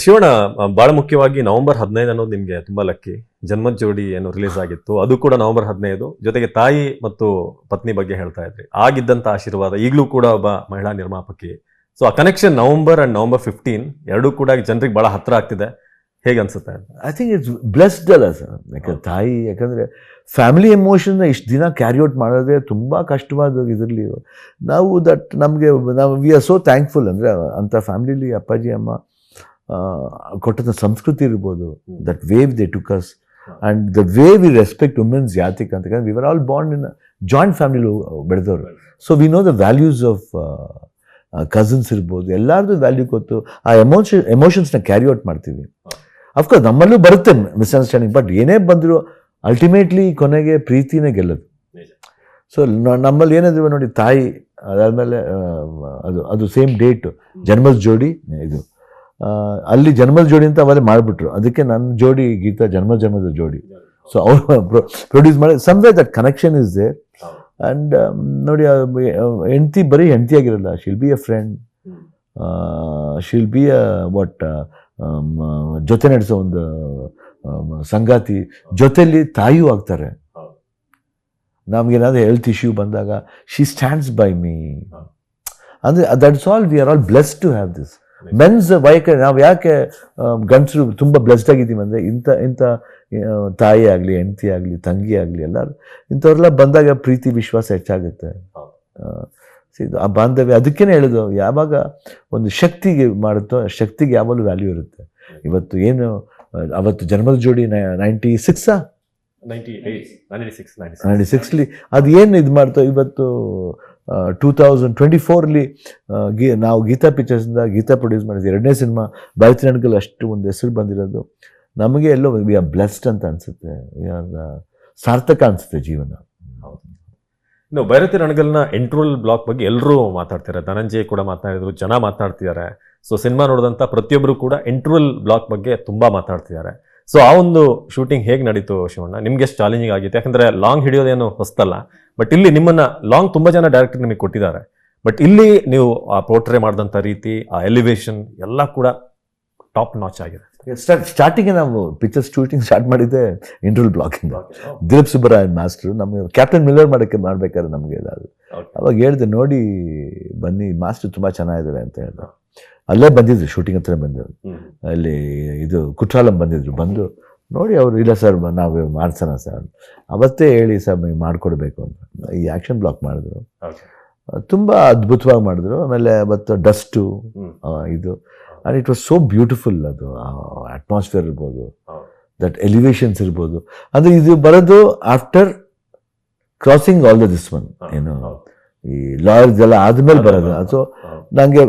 ಶಿವಣ್ಣ ಬಹಳ ಮುಖ್ಯವಾಗಿ ನವೆಂಬರ್ ಹದಿನೈದು ಅನ್ನೋದು ನಿಮಗೆ ತುಂಬಾ ಲಕ್ಕಿ. ಜನ್ಮದ ಜೋಡಿ ಏನು ರಿಲೀಸ್ ಆಗಿತ್ತು. ಅದು ಕೂಡ ನವೆಂಬರ್ ಹದಿನೈದು. ಜೊತೆಗೆ ತಾಯಿ ಮತ್ತು ಪತ್ನಿ ಬಗ್ಗೆ ಹೇಳ್ತಾ ಇದ್ರಿ. ಆಗಿದ್ದಂಥ ಆಶೀರ್ವಾದ ಈಗಲೂ ಕೂಡ ಒಬ್ಬ ಮಹಿಳಾ ನಿರ್ಮಾಪಕಿ. ಸೊ ಆ connection November and November fifteen ಎರಡೂ ಕೂಡ ಜನರಿಗೆ ಬಹಳ ಹತ್ರ ಆಗ್ತಿದೆ. ಹೇಗೆ ಅನ್ಸುತ್ತೆ? ಐ ಥಿಂಕ್ ಇಟ್ಸ್ ಬ್ಲೆಸ್ಡ್ ಅಲ್ಲ ಸರ್ ಯಾಕಂದ್ರೆ ತಾಯಿ ಯಾಕಂದರೆ ಫ್ಯಾಮಿಲಿ ಎಮೋಷನ್ನ ಇಷ್ಟು ದಿನ ಕ್ಯಾರಿ ಔಟ್ ಮಾಡೋದೇ ತುಂಬ ಕಷ್ಟವಾದ ಇದರಲ್ಲಿ. ನಾವು ದಟ್ ನಮಗೆ ನಾವು ವಿ ಆರ್ ಸೋ ಥ್ಯಾಂಕ್ಫುಲ್ ಅಂದರೆ ಅಂಥ ಫ್ಯಾಮಿಲಿಲಿ ಅಪ್ಪಾಜಿ ಅಮ್ಮ ಕೊಟ್ಟಂಥ ಸಂಸ್ಕೃತಿ ಇರ್ಬೋದು. That wave they took us and the way we respect womens ಯಾತಿಕ್ ಅಂತ we are all bond in joint family ಬೆಳೆದವರು. So we know the values of cousins ಇರ್ಬೋದು. ಎಲ್ಲರದು ವ್ಯಾಲ್ಯೂ ಗೊತ್ತು. ಆ ಎಮೋಷನ್ ಎಮೋಷನ್ಸ್ನ ಕ್ಯಾರಿ ಔಟ್ ಮಾಡ್ತೀವಿ. ಅಫ್ಕೋರ್ಸ್ ನಮ್ಮಲ್ಲೂ ಬರುತ್ತೆ ಮಿಸ್ಅಂಡರ್ಸ್ಟ್ಯಾಂಡಿಂಗ್ ಬಟ್ ಏನೇ ಬಂದರೂ ಅಲ್ಟಿಮೇಟ್ಲಿ ಕೊನೆಗೆ ಪ್ರೀತಿನೇ ಗೆಲ್ಲೋದು. ಸೊ ನಮ್ಮಲ್ಲಿ ಏನಾದ್ರು ನೋಡಿ ತಾಯಿ ಅದಾದಮೇಲೆ ಅದು ಅದು ಸೇಮ್ ಡೇಟು ಜನ್ಮದ ಜೋಡಿ ಇದು. ಅಲ್ಲಿ ಜನ್ಮದ ಜೋಡಿ ಅಂತ ಅವರೇ ಮಾಡಿಬಿಟ್ರು. ಅದಕ್ಕೆ ನನ್ನ ಜೋಡಿ ಗೀತಾ ಜನ್ಮ ಜನ್ಮದ ಜೋಡಿ. ಸೊ ಅವರು ಪ್ರೊಡ್ಯೂಸ್ ಮಾಡಿ someway that connection is there and ನೋಡಿ ಹೆಂಡ್ತಿ ಬರೀ ಹೆಂಡ್ತಿಯಾಗಿರಲ್ಲ she'll be a friend she'll be a what ಜೊತೆ ನಡೆಸೋ ಒಂದು ಸಂಗಾತಿ. ಜೊತೆಲಿ ತಾಯಿಯೂ ಆಗ್ತಾರೆ. ನಮಗೇನಾದ್ರೂ ಹೆಲ್ತ್ ಇಶ್ಯೂ ಬಂದಾಗ ಶಿ ಸ್ಟ್ಯಾಂಡ್ಸ್ ಬೈ ಮೀ. ಅಂದರೆ that's all we are all bless to have this. Men's ಯಾಕೆ ನಾವು ಯಾಕೆ ಗಂಡಸರು ತುಂಬ ಬ್ಲೆಸ್ಡ್ ಆಗಿದ್ದೀವಿ ಅಂದರೆ ಇಂಥ ಇಂಥ ತಾಯಿ ಆಗಲಿ ಹೆಂಡತಿ ಆಗಲಿ ತಂಗಿ ಆಗಲಿ ಎಲ್ಲರೂ ಇಂಥವ್ರೆಲ್ಲ ಬಂದಾಗ ಪ್ರೀತಿ ವಿಶ್ವಾಸ ಹೆಚ್ಚಾಗುತ್ತೆ. ಆ, ಇದು ಆ ಬಾಂಧವ್ಯ ಅದಕ್ಕೇನೆ ಹೇಳೋದು ಯಾವಾಗ ಒಂದು ಶಕ್ತಿಗೆ ಮಾಡುತ್ತೋ ಶಕ್ತಿಗೆ ಯಾವಾಗಲೂ ವ್ಯಾಲ್ಯೂ ಇರುತ್ತೆ. ಇವತ್ತು ಏನು ಅವತ್ತು ಜನ್ಮದ ಜೋಡಿ ನೈಂಟಿ ಸಿಕ್ಸಾ ನೈಂಟಿ ನೈಂಟಿ ಸಿಕ್ಸ್ ನೈಂಟಿ ಸಿಕ್ಸ್ಲಿ ಅದು ಏನು ಇದು ಮಾಡ್ತೋ ಇವತ್ತು ಟೂ ತೌಸಂಡ್ ಗೀ, ನಾವು ಗೀತಾ ಪಿಕ್ಚರ್ಸಿಂದ ಗೀತಾ ಪ್ರೊಡ್ಯೂಸ್ ಮಾಡಿದ್ವಿ ಎರಡನೇ ಸಿನಿಮಾ ಭರತಿ ನಡ್ಗಲ್ಲಿ ಅಷ್ಟು ಒಂದು ಹೆಸರು ಬಂದಿರೋದು. ನಮಗೆ ಎಲ್ಲೋ ವಿ ಆರ್ ಬ್ಲೆಸ್ಡ್ ಅಂತ ಅನಿಸುತ್ತೆ. ವಿ ಆರ್ ಸಾರ್ಥಕ ಅನಿಸುತ್ತೆ ಜೀವನ. ಇನ್ನು ಭೈರತಿ ರಣಗಲ್ನ ಎಂಟ್ರೋಲ್ ಬ್ಲಾಕ್ ಬಗ್ಗೆ ಎಲ್ಲರೂ ಮಾತಾಡ್ತಾರೆ ಧನಂಜಯ್ ಕೂಡ ಮಾತನಾಡಿದ್ರು ಜನ ಮಾತನಾಡ್ತಿದ್ದಾರೆ ಸೊ ಸಿನಿಮಾ ನೋಡಿದಂಥ ಪ್ರತಿಯೊಬ್ಬರು ಕೂಡ ಎಂಟ್ರೋಲ್ ಬ್ಲಾಕ್ ಬಗ್ಗೆ ತುಂಬ ಮಾತಾಡ್ತಿದ್ದಾರೆ ಸೊ ಆ ಒಂದು ಶೂಟಿಂಗ್ ಹೇಗೆ ನಡೀತು ಶಿವಣ್ಣ? ನಿಮ್ಗೆ ಎಷ್ಟು ಚಾಲೆಂಜಿಂಗ್ ಆಗಿತ್ತು? ಯಾಕಂದ್ರೆ ಲಾಂಗ್ ಹಿಡಿಯೋದೇನು ಹೊಸ್ತಲ್ಲ. ಬಟ್ ಇಲ್ಲಿ ನಿಮ್ಮನ್ನ ಲಾಂಗ್ ತುಂಬಾ ಜನ ಡೈರೆಕ್ಟರ್ ನಿಮಗೆ ಕೊಟ್ಟಿದ್ದಾರೆ. ಬಟ್ ಇಲ್ಲಿ ನೀವು ಆ ಪೋರ್ಟ್ರೇ ಮಾಡಿದಂಥ ರೀತಿ ಆ ಎಲಿವೇಶನ್ ಎಲ್ಲ ಕೂಡ ಟಾಪ್ ನಾಚ್ ಆಗಿದೆ. ಸ್ಟಾರ್ಟಿಂಗ್ ನಾವು ಪಿಕ್ಚರ್ ಶೂಟಿಂಗ್ ಸ್ಟಾರ್ಟ್ ಮಾಡಿದ್ದೆ ಇಂಟ್ರೋಲ್ ಬ್ಲಾಕಿಂಗ್ ದಿಲೀಪ್ ಸುಬ್ಬರಾಯನ್ ಮಾಸ್ಟರ್ ನಮಗೆ ಕ್ಯಾಪ್ಟನ್ ಮಿಲ್ಲರ್ ಮಾಡೋಕ್ಕೆ ಮಾಡಬೇಕಾದ್ರೆ ನಮಗೆ ಅದು. ಅವಾಗ ಹೇಳಿದೆ ನೋಡಿ ಬನ್ನಿ ಮಾಸ್ಟರ್ ತುಂಬ ಚೆನ್ನಾಗಿದ್ದಾರೆ ಅಂತ ಹೇಳಿದ್ರು ಅಲ್ಲೇ ಬಂದಿದ್ರು ಶೂಟಿಂಗ್ ಹತ್ರ ಬಂದಿದ್ರು ಅಲ್ಲಿ ಇದು ಕುಟ್ರಾಲಂ ಬಂದಿದ್ರು. ಬಂದು ನೋಡಿ ಅವರು ಇಲ್ಲ ಸರ್ ನಾವು ಮಾಡ್ಸೋಣ ಸರ್ ಅವತ್ತೇ ಹೇಳಿ ಸರ್ ನೀವು ಮಾಡಿಕೊಡ್ಬೇಕು ಅಂತ. ಈ ಆ್ಯಕ್ಷನ್ ಬ್ಲಾಕ್ ಮಾಡಿದ್ರು. ತುಂಬ ಅದ್ಭುತವಾಗಿ ಮಾಡಿದ್ರು. ಆಮೇಲೆ ಅವತ್ತು ಡಸ್ಟು ಇದು. And it was so beautiful ಅದು. ಅಟ್ಮಾಸ್ಫಿಯರ್ ಇರ್ಬೋದು. ದಟ್ ಎಲಿವೇಶನ್ಸ್ ಇರ್ಬೋದು. ಅಂದರೆ ಇದು ಬರೋದು after crossing all the this one ಏನು? ಈ ಲಾಯರ್ಸ್ ಎಲ್ಲ ಆದಮೇಲೆ ಬರೋದು. ಸೊ ನನಗೆ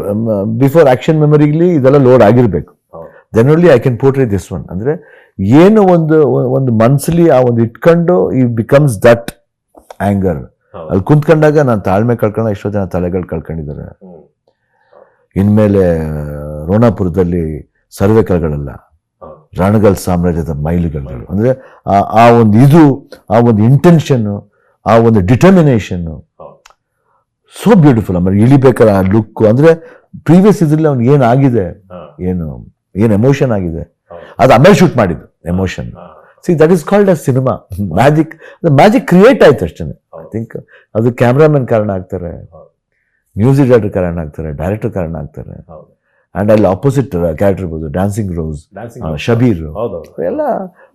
ಬಿಫೋರ್ ಆ್ಯಕ್ಷನ್ ಮೆಮೊರಿಲಿ ಇದೆಲ್ಲ ಲೋಡ್ ಆಗಿರಬೇಕು. Then only I can portray this one ಅಂದರೆ ಏನು ಒಂದು ಒಂದು ಮನ್ಸಲ್ಲಿ ಆ ಒಂದು ಇಟ್ಕೊಂಡು ಈ ಬಿಕಮ್ಸ್ ದಟ್ ಆ್ಯಂಗರ್ ಅಲ್ಲಿ ಕುಂತ್ಕೊಂಡಾಗ ನಾನು ತಾಳ್ಮೆ ಕಳ್ಕೊಂಡ ಎಷ್ಟೋ ಜನ ತಲೆಗಳು ಕಳ್ಕೊಂಡಿದ್ದಾರೆ. ಇನ್ಮೇಲೆ ರೋಣಾಪುರದಲ್ಲಿ ಸರ್ವೆಕಲ್ಗಳಲ್ಲ ರಣಗಲ್ ಸಾಮ್ರಾಜ್ಯದ ಮೈಲುಗಲ್ಗಳು. ಅಂದರೆ ಆ ಒಂದು ಇದು ಆ ಒಂದು ಇಂಟೆನ್ಷನ್ನು ಆ ಒಂದು ಡಿಟರ್ಮಿನೇಷನ್ನು. ಸೋ ಬ್ಯೂಟಿಫುಲ್ ಆಮೇಲೆ ಇಳಿಬೇಕಾದ್ರೆ ಆ ಲುಕ್ಕು ಅಂದರೆ ಪ್ರೀವಿಯಸ್ ಇದರಲ್ಲಿ ಅವ್ನಿಗೆ ಏನಾಗಿದೆ ಏನು? ಏನು ಎಮೋಷನ್ ಆಗಿದೆ. ಅದು ಆಮೇಲೆ ಶೂಟ್ ಮಾಡಿದ್ದು emotion see that is called a cinema magic magic create ಆಯ್ತು ಅಷ್ಟೇ ಐ ಥಿಂಕ್ ಅದು ಕ್ಯಾಮ್ರಾಮನ್ ಕಾರಣ ಆಗ್ತಾರೆ ಮ್ಯೂಸಿಕ್ ಡೈರೆಕ್ಟರ್ ಕಾರಣ ಆಗ್ತಾರೆ ಡೈರೆಕ್ಟರ್ ಕಾರಣ ಆಗ್ತಾರೆ. ಆ್ಯಂಡ್ ಅಲ್ಲಿ ಆಪೋಸಿಟ್ ಕ್ಯಾರೆಕ್ಟರ್ ಇರ್ಬೋದು ಡ್ಯಾನ್ಸಿಂಗ್ ರೋಸ್ ಶಬೀರ್ ಎಲ್ಲ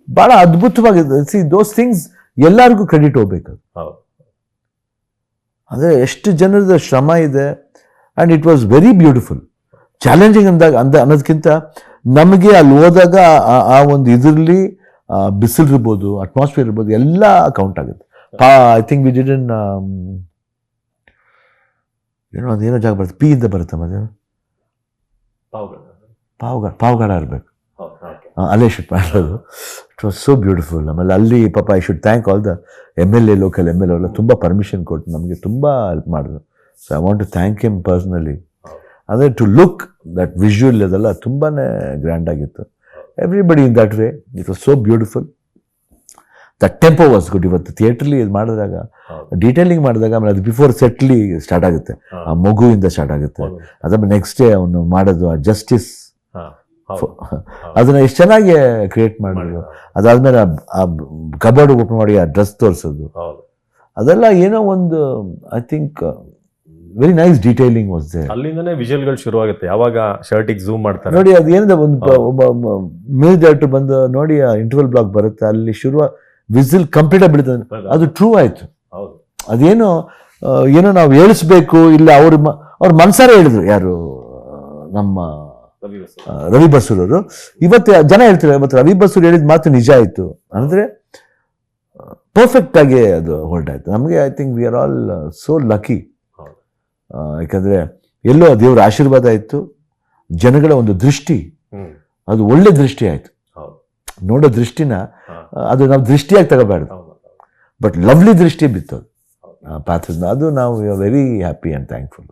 ಭಾಳ ಅದ್ಭುತವಾಗಿದೆ ಸಿ ದೋಸ್ ಥಿಂಗ್ಸ್ ಎಲ್ಲರಿಗೂ ಕ್ರೆಡಿಟ್ ಹೋಗ್ಬೇಕು ಅಂದರೆ ಎಷ್ಟು ಜನರದ ಶ್ರಮ ಇದೆ and it was very beautiful challenging ಅಂದಾಗ ಅಂದ ಅನ್ನೋದಕ್ಕಿಂತ ನಮಗೆ ಅಲ್ಲಿ ಹೋದಾಗ ಆ- ಒಂದು ಇದರಲ್ಲಿ ಬಿಸಿಲು ಇರ್ಬೋದು ಅಟ್ಮಾಸ್ಫಿಯರ್ ಇರ್ಬೋದು ಎಲ್ಲ ಕೌಂಟ್ ಆಗುತ್ತೆ. ಪಾ I think we did in ಏನೋ ಅದೇನೋ ಜಾಗ ಬರುತ್ತೆ ಪಿ ಇಂದ ಬರುತ್ತೆ ಮತ್ತೆ ಪಾವ್ಗಡ. ಪಾವ್ಗಡ ಇರಬೇಕು. ಅಲ್ಲೇ ಶೂಟ್ ಮಾಡೋದು. ಇಟ್ ವಾಸ್ ಸೋ ಬ್ಯೂಟಿಫುಲ್ ಆಮೇಲೆ ಅಲ್ಲಿ ಪಾಪ I should thank all the M L A local M L ಎಲ್ಲ ತುಂಬ ಪರ್ಮಿಷನ್ ಕೊಟ್ಟು ನಮಗೆ ತುಂಬ ಹೆಲ್ಪ್ ಮಾಡಿದ್ರು. So I want to thank him personally ಅಂದರೆ ಟು ಲುಕ್ ದಟ್ ವಿಜುವಲ್ ಅದೆಲ್ಲ ತುಂಬಾ ಗ್ರ್ಯಾಂಡಾಗಿತ್ತು everybody in that way it was so beautiful the tempo was good ಇವತ್ತು ಥಿಯೇಟ್ರಲ್ಲಿ ಇದು ಮಾಡಿದಾಗ ಡೀಟೇಲಿಂಗ್ ಮಾಡಿದಾಗ ಆಮೇಲೆ ಅದು ಬಿಫೋರ್ ಸೆಟ್ಲಿ ಸ್ಟಾರ್ಟ್ ಆಗುತ್ತೆ. ಆ ಮಗುವಿಂದ ಸ್ಟಾರ್ಟ್ ಆಗುತ್ತೆ. ಅದಾದ್ಮೇಲೆ ನೆಕ್ಸ್ಟ್ ಡೇ ಅವನು ಮಾಡೋದು ಆ ಜಸ್ಟಿಸ್ ಅದನ್ನು ಎಷ್ಟು ಚೆನ್ನಾಗಿ ಕ್ರಿಯೇಟ್ ಮಾಡಿದ್ರು. ಅದಾದಮೇಲೆ ಆ ಕಬರ್ಡ್ ಓಪನ್ ಮಾಡಿ ಆ ಡ್ರೆಸ್ ತೋರಿಸೋದು. ಅದೆಲ್ಲ ಏನೋ ಒಂದು I think very nice detailing was they ಅಲ್ಲಿಂದನೇ ವಿಜುವಲ್ಗಳು ಶುರು ಆಗುತ್ತೆ ಯಾವಾಗ ಶರ್ಟಿಗೆ ಝೂಮ್ ಮಾಡ್ತಾರೆ. ನೋಡಿ ಅದು ಏನಿದೆ ಒಂದು. ಒಬ್ಬ ಮ್ಯೂಸಿಕ್ ಡೈರೆಕ್ಟರ್ ಬಂದು ನೋಡಿ ಆ ಇಂಟರ್ವಲ್ ಬ್ಲಾಕ್ ಬರುತ್ತೆ. ಅಲ್ಲಿ ಶುರು ವಿಸಿಲ್ ಕಂಪ್ಲೀಟ್ ಆಗ್ಬಿಡ್ತದೆ ಅದು ಟ್ರೂ ಆಯಿತು. ಅದೇನು ಏನೋ ನಾವು ಹೇಳಿಸ್ಬೇಕು ಇಲ್ಲ ಅವ್ರ ಅವ್ರ ಮನ್ಸಾರೆ ಹೇಳಿದ್ರು ಯಾರು ನಮ್ಮ ರವಿ ಬಸೂರವರು. ಇವತ್ತು ಜನ ಹೇಳ್ತಾರೆ ಇವತ್ತು ರವಿ ಬಸೂರ್ ಹೇಳಿದ ಮಾತು ನಿಜ ಆಯಿತು. ಅಂದರೆ ಪರ್ಫೆಕ್ಟ್ ಆಗಿ ಅದು ಹೊರಟಾಯ್ತು ನಮಗೆ I think we are all so lucky. ಯಾಕಂದ್ರೆ ಎಲ್ಲೋ ದೇವರ ಆಶೀರ್ವಾದ ಇತ್ತು ಜನಗಳ ಒಂದು ದೃಷ್ಟಿ ಅದು ಒಳ್ಳೆ ದೃಷ್ಟಿ ಆಯ್ತು. ನೋಡೋ ದೃಷ್ಟಿನ ಅದು ನಾವು ದೃಷ್ಟಿಯಾಗಿ ತಗೋಬಾರ್ದು. ಬಟ್ ಲವ್ಲಿ ದೃಷ್ಟಿ ಬಿತ್ತು ಅದು ಆ ಪಾತ್ರದ ಅದು ನಾವು ವೆರಿ ಹ್ಯಾಪಿ ಆ್ಯಂಡ್ ಥ್ಯಾಂಕ್ಫುಲ್